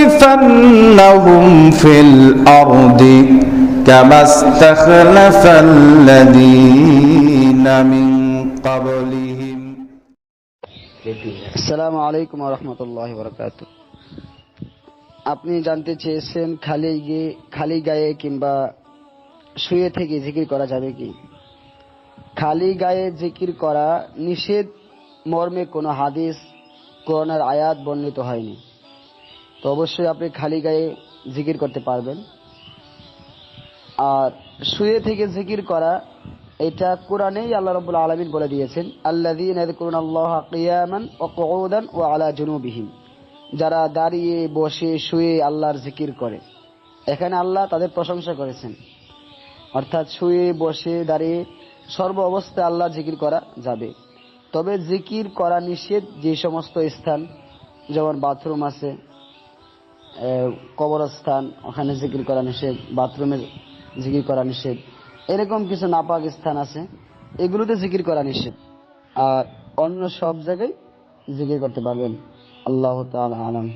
ليستخلفنهم في الأرض كما استخلف الذين من قبلهم আসসালামু আলাইকুম রহমতুল্লাহ বরকাত আপনি জানতে চেয়েছেন খালি গিয়ে খালি গায়ে কিংবা শুয়ে থেকে জিকির করা যাবে কি খালি গায়ে জিকির করা নিষেধ মর্মে কোনো হাদিস কোরআনের আয়াত বর্ণিত হয়নি। তো অবশ্যই আপনি খালি গায়ে জিকির করতে পারবেন। আর শুয়ে থেকে জিকির করা, এটা কোরআনেই আল্লাহ রব্বুল আলমিন বলে দিয়েছেন ইয়াযকুরুনা আল্লাহ কিয়ামান ওয়া কুউদান ওয়া আলা জুনুবিহিম। যারা দাঁড়িয়ে, বসে, শুয়ে আল্লাহর জিকির করে, এখানে আল্লাহ তাদের প্রশংসা করেছেন। অর্থাৎ শুয়ে, বসে, দাঁড়িয়ে সর্ব অবস্থায় আল্লাহর জিকির করা যাবে। তবে জিকির করা নিষেধ যে সমস্ত স্থান, যেমন বাথরুম আছে কবরস্থান, ওখানে জিকির করা নিষেধ বাথরুমের জিকির করা নিষেধ, এরকম কিছু নাপাক স্থান আছে, এগুলোতে জিকির করা নিষেধ। আর অন্য সব জায়গায় জিকির করতে পারবেন। আল্লাহ তালা আলাম।